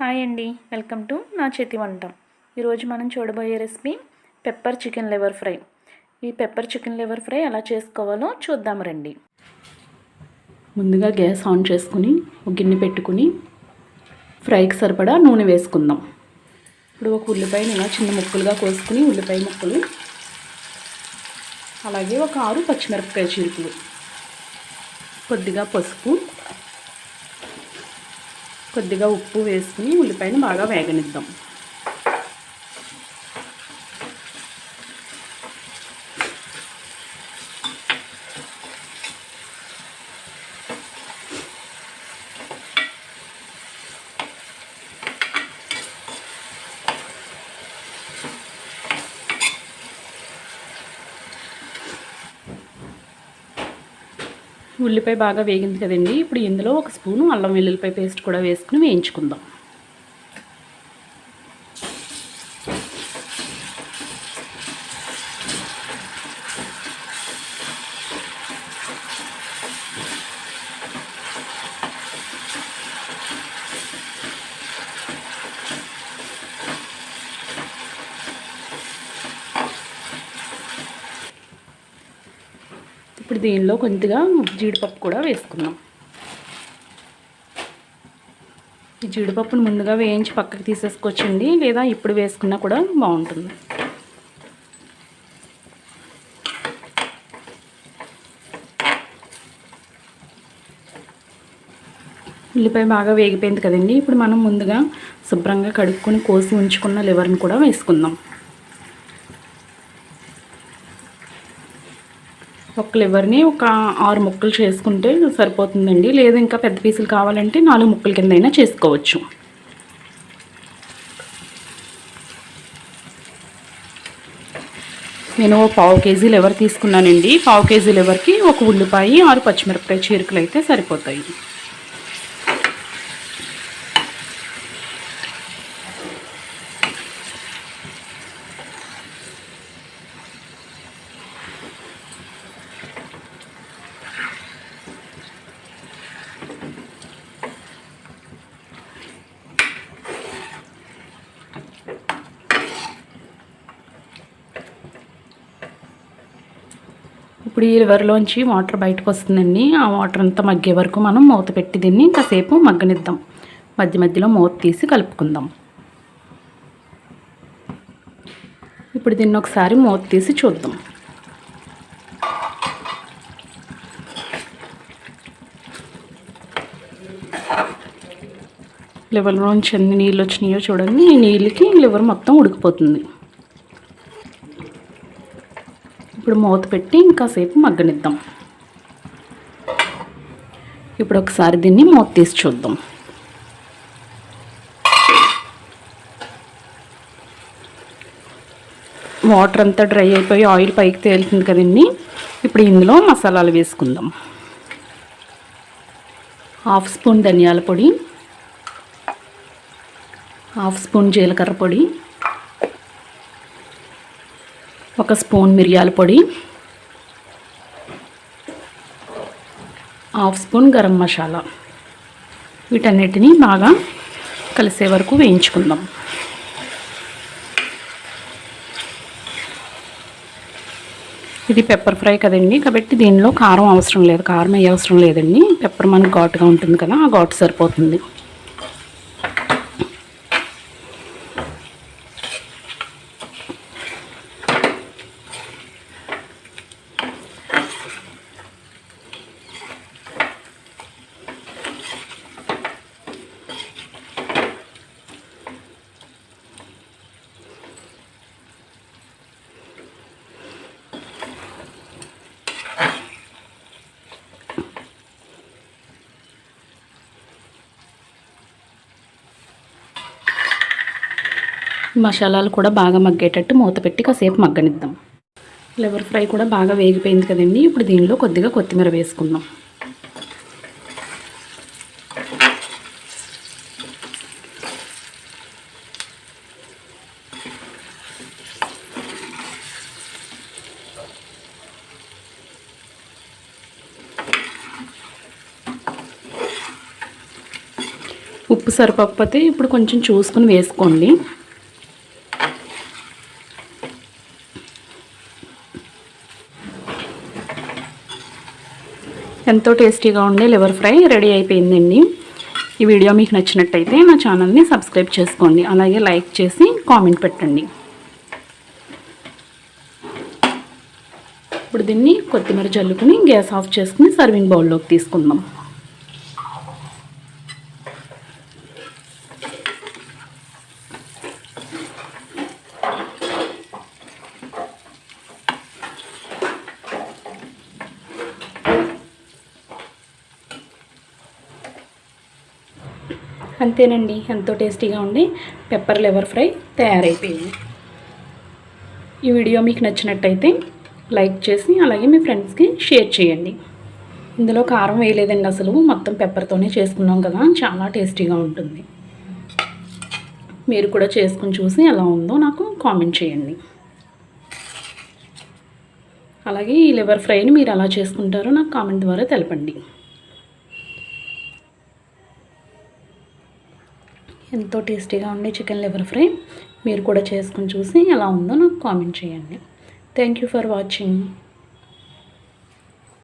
Hi అండి. Welcome to నా చేతి వంట. ఈరోజు మనం చూడబోయే recipe pepper chicken liver fry. ఈ పెప్పర్ చికెన్ లివర్ ఫ్రై ఎలా చేసుకోవాలో చూద్దాం రండి. ముందుగా గ్యాస్ ఆన్ చేసుకుని ఒక గిన్నె పెట్టుకుని ఫ్రైకి సరిపడా నూనె వేసుకుందాం. ఇప్పుడు ఒక ఉల్లిపాయని ఇలా చిన్న ముక్కలుగా కోసుకుని ఉల్లిపాయ ముక్కలు అలాగే ఒక ఆరు పచ్చిమిరపకాయ చీరుకులు కొద్దిగా పసుపు కొద్దిగా ఉప్పు వేసుకుని ఉల్లిపాయని బాగా వేగనిద్దాం. ఉల్లిపాయ బాగా వేగింది కదండి. ఇప్పుడు ఇందులో ఒక స్పూను అల్లం వెల్లుల్లిపాయ పేస్ట్ కూడా వేసుకుని వేయించుకుందాం. ఇప్పుడు దీనిలో కొద్దిగా జీడిపప్పు కూడా వేసుకుందాం. ఈ జీడిపప్పును ముందుగా వేయించి పక్కకి తీసేసుకొచ్చండి లేదా ఇప్పుడు వేసుకున్నా కూడా బాగుంటుంది. ఉల్లిపాయ బాగా వేగిపోయింది కదండి. ఇప్పుడు మనం ముందుగా శుభ్రంగా కడుక్కొని కోసి ఉంచుకున్న లివర్ని కూడా వేసుకుందాం. ఒక లివర్ని ఒక ఆరు ముక్కలు చేసుకుంటే సరిపోతుందండి. లేదు ఇంకా పెద్ద పీసులు కావాలంటే నాలుగు ముక్కల కింద అయినా చేసుకోవచ్చు. నేను పావు కేజీ లివర్ తీసుకున్నానండి. పావు కేజీ లివర్కి ఒక ఉల్లిపాయ ఆరు పచ్చిమిరపకాయ చీరకలు అయితే సరిపోతాయి. ఇప్పుడు ఈ లివర్లోంచి వాటర్ బయటకు వస్తుందండి ఆ వాటర్ అంతా మగ్గే వరకు మనం మూత పెట్టి దీన్ని కాసేపు మగ్గనిద్దాం. మధ్య మధ్యలో మూత తీసి కలుపుకుందాం. ఇప్పుడు దీన్ని ఒకసారి మూత తీసి చూద్దాం. లివర్లోంచి ఎన్ని నీళ్ళు వచ్చినాయో చూడండి. ఈ నీళ్ళకి లివర్ మొత్తం ఉడికిపోతుంది. ఇప్పుడు మూత పెట్టి ఇంకాసేపు మగ్గనిద్దాం. ఇప్పుడు ఒకసారి దీన్ని మూత తీసి చూద్దాం. వాటర్ అంతా డ్రై అయిపోయి ఆయిల్ పైకి తేలుతుంది కదండి ఇప్పుడు ఇందులో మసాలాలు వేసుకుందాం. హాఫ్ స్పూన్ ధనియాల పొడి హాఫ్ స్పూన్ జీలకర్ర పొడి ఒక స్పూన్ మిరియాల పొడి హాఫ్ స్పూన్ గరం మసాలా. వీటన్నిటిని బాగా కలిసే వరకు వేయించుకుందాం. ఇది పెప్పర్ ఫ్రై కదండి కాబట్టి దీనిలో కారం అవసరం లేదు. కారం ఏ అవసరం లేదండి. పెప్పర్ మనకు ఘాటుగా ఉంటుంది కదా ఆ ఘాటు సరిపోతుంది. మసాలాలు కూడా బాగా మగ్గేటట్టు మూత పెట్టి కాసేపు మగ్గనిద్దాం. లివర్ ఫ్రై కూడా బాగా వేగిపోయింది కదండి. ఇప్పుడు దీనిలో కొద్దిగా కొత్తిమీర వేసుకుందాం. ఉప్పు సరిపోకపోతే ఇప్పుడు కొంచెం చూసుకుని వేసుకోండి. ఎంతో టేస్టీగా ఉండే లివర్ ఫ్రై రెడీ అయిపోయిందండి. ఈ వీడియో మీకు నచ్చినట్టయితే నా ఛానల్ని సబ్స్క్రైబ్ చేసుకోండి. అలాగే లైక్ చేసి కామెంట్ పెట్టండి. ఇప్పుడు దీన్ని కొత్తిమీర చల్లుకుని గ్యాస్ ఆఫ్ చేసుకుని సర్వింగ్ బౌల్లోకి తీసుకుందాం. అంతేనండి. ఎంతో టేస్టీగా ఉండి పెప్పర్ లివర్ ఫ్రై తయారైపోయింది. ఈ వీడియో మీకు నచ్చినట్టయితే లైక్ చేసి అలాగే మీ ఫ్రెండ్స్కి షేర్ చేయండి. ఇందులో కారం వేయలేదండి అసలు. మొత్తం పెప్పర్తోనే చేసుకున్నాం కదా. చాలా టేస్టీగా ఉంటుంది. మీరు కూడా చేసుకుని చూసి ఎలా ఉందో నాకు కామెంట్ చేయండి. అలాగే ఈ లివర్ ఫ్రైని మీరు ఎలా చేసుకుంటారో నాకు కామెంట్ ద్వారా తెలపండి. ఎంతో టేస్టీగా ఉండే చికెన్ లివర్ ఫ్రై. మీరు కూడా చేసుకుని చూసి ఎలా ఉందో నాకు కామెంట్ చేయండి. Thank you for watching